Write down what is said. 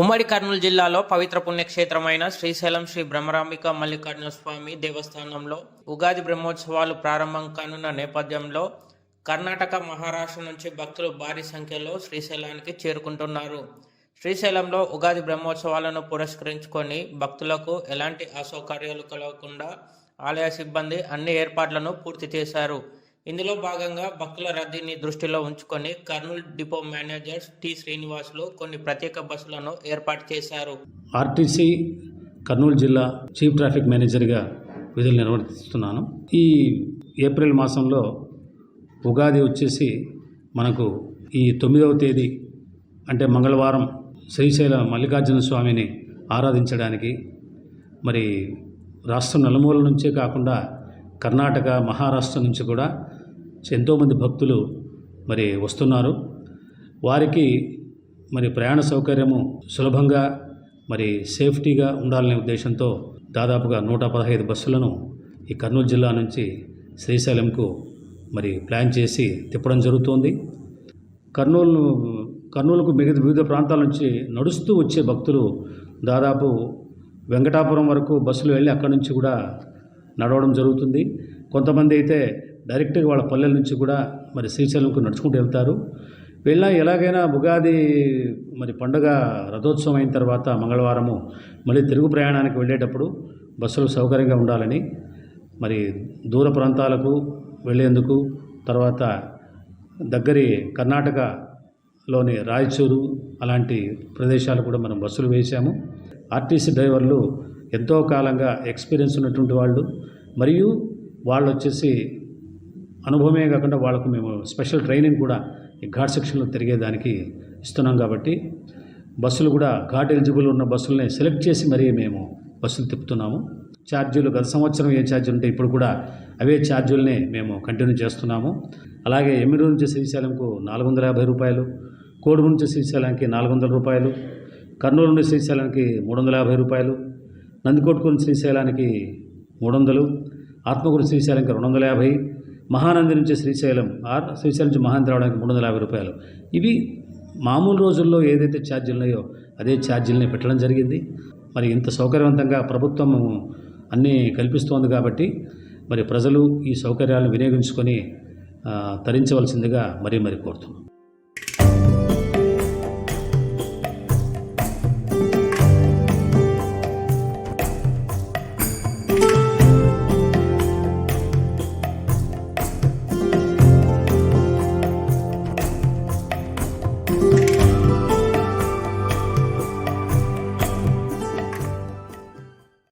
ఉమ్మడి కర్నూలు జిల్లాలో పవిత్ర పుణ్యక్షేత్రమైన శ్రీశైలం శ్రీ బ్రహ్మరాంబిక మల్లికార్జున స్వామి దేవస్థానంలో ఉగాది బ్రహ్మోత్సవాలు ప్రారంభం కానున్న నేపథ్యంలో కర్ణాటక మహారాష్ట్ర నుంచి భక్తులు భారీ సంఖ్యలో శ్రీశైలానికి చేరుకుంటున్నారు. శ్రీశైలంలో ఉగాది బ్రహ్మోత్సవాలను పురస్కరించుకొని భక్తులకు ఎలాంటి అసౌకర్యాలు కలగకుండా ఆలయ సిబ్బంది అన్ని ఏర్పాట్లను పూర్తి చేశారు. ఇందులో భాగంగా భక్తుల రద్దీని దృష్టిలో ఉంచుకొని Kurnool depot manager T Srinivasulu కొన్ని ప్రత్యేక బస్సులను ఏర్పాటు చేశారు. ఆర్టీసీ కర్నూలు జిల్లా చీఫ్ ట్రాఫిక్ మేనేజర్గా విధులు నిర్వర్తిస్తున్నాను. ఈ ఏప్రిల్ మాసంలో ఉగాది వచ్చేసి మనకు ఈ తొమ్మిదవ తేదీ అంటే మంగళవారం శ్రీశైల మల్లికార్జున స్వామిని ఆరాధించడానికి మరి రాష్ట్రం నలుమూల నుంచే కాకుండా కర్ణాటక మహారాష్ట్ర నుంచి కూడా ఎంతోమంది భక్తులు మరి వస్తున్నారు. వారికి మరి ప్రయాణ సౌకర్యము సులభంగా మరి సేఫ్టీగా ఉండాలనే ఉద్దేశంతో దాదాపుగా నూట పదహైదు బస్సులను ఈ కర్నూలు జిల్లా నుంచి శ్రీశైలంకు మరి ప్లాన్ చేసి తిప్పడం జరుగుతోంది. కర్నూలు కర్నూలుకు మిగతా వివిధ ప్రాంతాల నుంచి నడుస్తూ వచ్చే భక్తులు దాదాపు వెంకటాపురం వరకు బస్సులు వెళ్ళి అక్కడి నుంచి కూడా నడవడం జరుగుతుంది. కొంతమంది అయితే డైరెక్ట్గా వాళ్ళ పల్లెల నుంచి కూడా మరి శ్రీశైలంకు నడుచుకుంటూ వెళ్తారు. వెళ్ళినా ఎలాగైనా ఉగాది మరి పండుగ రథోత్సవం అయిన తర్వాత మంగళవారము మళ్ళీ తిరుగు ప్రయాణానికి వెళ్ళేటప్పుడు బస్సులు సౌకర్యంగా ఉండాలని మరి దూర ప్రాంతాలకు వెళ్ళేందుకు తర్వాత దగ్గరి కర్ణాటకలోని రాయచూరు అలాంటి ప్రదేశాలు కూడా మనం బస్సులు వేశాము. ఆర్టీసీ డ్రైవర్లు ఎంతో కాలంగా ఎక్స్పీరియన్స్ ఉన్నటువంటి వాళ్ళు. మరియు వాళ్ళు వచ్చేసి అనుభవమే కాకుండా వాళ్ళకు మేము స్పెషల్ ట్రైనింగ్ కూడా ఈ ఘాట్ సెక్షన్లో తిరిగేదానికి ఇస్తున్నాం కాబట్టి బస్సులు కూడా ఘాట్ ఎలిజిబుల్ ఉన్న బస్సులని సెలెక్ట్ చేసి మరీ మేము బస్సులు తిప్పుతున్నాము. ఛార్జీలు గత సంవత్సరం ఏ ఛార్జీలు ఉంటే ఇప్పుడు కూడా అవే ఛార్జీలనే మేము కంటిన్యూ చేస్తున్నాము. అలాగే ఎమ్మిడి నుంచి శ్రీశైలంకు నాలుగు వందల యాభై రూపాయలు కోడుగు నుంచి శ్రీశైలానికి నాలుగు వందల రూపాయలు కర్నూలు నుండి శ్రీశైలానికి మూడు వందల యాభై రూపాయలు నందికోట్కూరు శ్రీశైలానికి మూడు వందలు ఆత్మకూరు శ్రీశైలంకి రెండు వందల యాభై మహానంది నుంచి శ్రీశైలం ఆర్ శ్రీశైలం నుంచి మహానంది రావడానికి మూడు వందల యాభై రూపాయలు. ఇవి మామూలు రోజుల్లో ఏదైతే ఛార్జీలు ఉన్నాయో అదే ఛార్జీలని పెట్టడం జరిగింది. మరి ఇంత సౌకర్యవంతంగా ప్రభుత్వం అన్నీ కల్పిస్తోంది కాబట్టి మరి ప్రజలు ఈ సౌకర్యాలను వినియోగించుకొని తరించవలసిందిగా మరీ మరి కోరుతున్నాం.